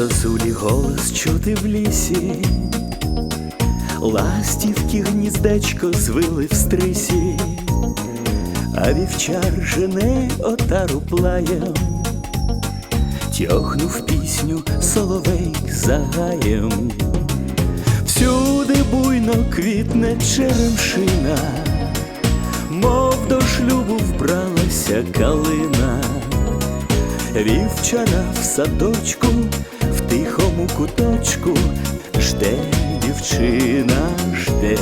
Зозулі голос чути в лісі, ластівки гніздечко звили в стрисі, а вівчар жене отару плаєм, тьохнув пісню соловей за гаєм. Всюди буйно квітне черемшина, мов до шлюбу вбралася калина, вівчара в садочку, куточку, жде дівчина, жде.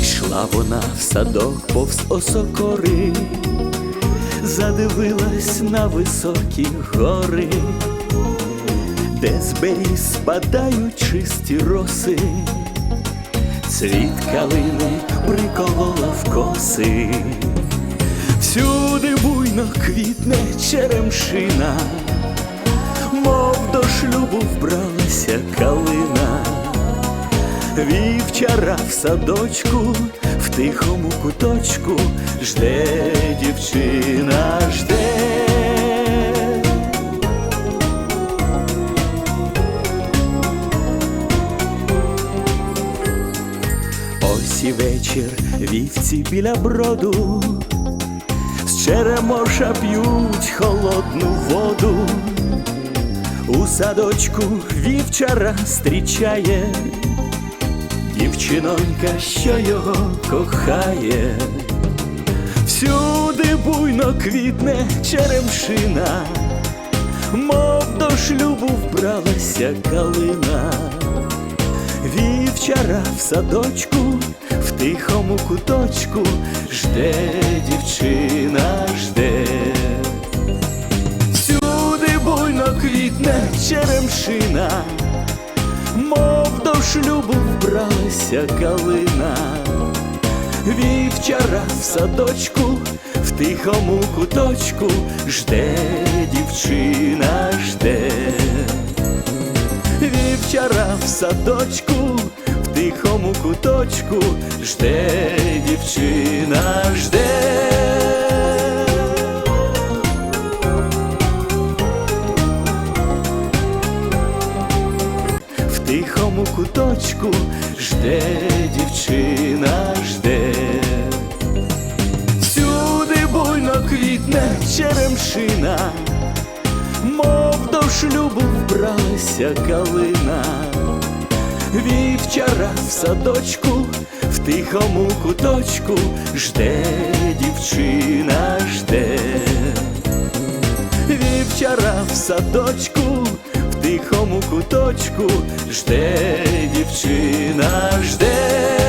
Йшла вона в садок повз осокори, задивилась на високі гори де з беріз спадають чисті роси, цвіт калини приколола в коси, всюди буйно квітне черемшина, шлюбу вбралася калина, вівчара в садочку, в тихому куточку жде дівчина, жде. Ось і вечір вівці біля броду, з черемоша п'ють холодну воду, у садочку вівчара зустрічає, дівчинонька, що його кохає, всюди буйно квітне черемшина, мов до шлюбу вбралася калина. Вівчара в садочку, в тихому куточку жде черемшина, мов до шлюбу вбралася калина. Вівчара в садочку, в тихому куточку жде дівчина, жде вівчара в садочку, в тихому куточку жде дівчина, жде. Тихому жде дівчина, жде. Всюди буйно квітне черемшина. Мов до шлюбу вбралася калина, вівчара в садочку, в тихому куточку. Жде дівчина, жде, вівчара в садочку, в тихому куточку. Жде чи наш день?